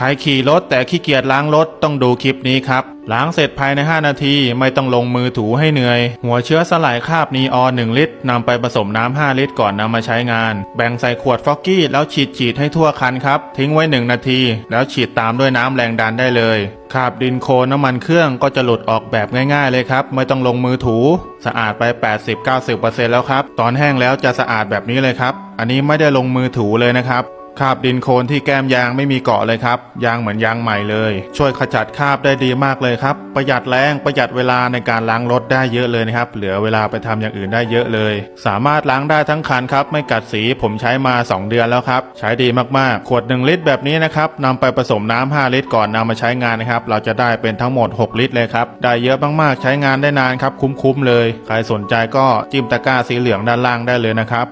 ใครขี่รถแต่ขี้เกียจล้างรถต้องดูคลิปนี้ครับ ล้างเสร็จภายใน 5 นาทีไม่ต้องลงมือถูให้เหนื่อย หัวเชื้อสลายคราบนีออน1ลิตรนำไปผสมน้ำ 5 ลิตรก่อนนำมาใช้งาน แบ่งใส่ขวดฟอกกี้แล้วฉีดฉีดให้ทั่วคันครับ ทิ้งไว้ 1 นาที แล้วฉีดตามด้วยน้ำแรงดันได้เลยคราบดินโคลนน้ำมันเครื่องก็จะหลุดออกแบบง่ายๆเลยครับ ไม่ต้องลงมือถู สะอาดไป 80-90%แล้วครับ ตอนแห้งแล้วจะสะอาดแบบนี้เลยครับ อันนี้ไม่ได้ลงมือถูเลยนะครับ คราบดินโคลนที่แก้มยางไม่มีเกาะเลยครับ ยางเหมือนยางใหม่เลย ช่วยขจัดคราบได้ดีมากเลยครับ ประหยัดแรงประหยัดเวลาในการล้างรถได้เยอะเลยนะครับ เหลือเวลาไปทำอย่างอื่นได้เยอะเลย สามารถล้างได้ทั้งคันครับ ไม่กัดสีผมใช้มา 2 เดือนแล้วครับ ใช้ดีมากๆ ขวด 1 ลิตรแบบนี้นะครับนำไปผสมน้ำ5ลิตรก่อนนำมาใช้งานนะครับ เราจะได้เป็นทั้งหมด 6 ลิตรเลยครับ ได้เยอะมากๆ ใช้งานได้นานครับ คุ้มๆเลย ใครสนใจก็จิ้มตะกร้าสีเหลืองด้านล่างได้เลยนะครับ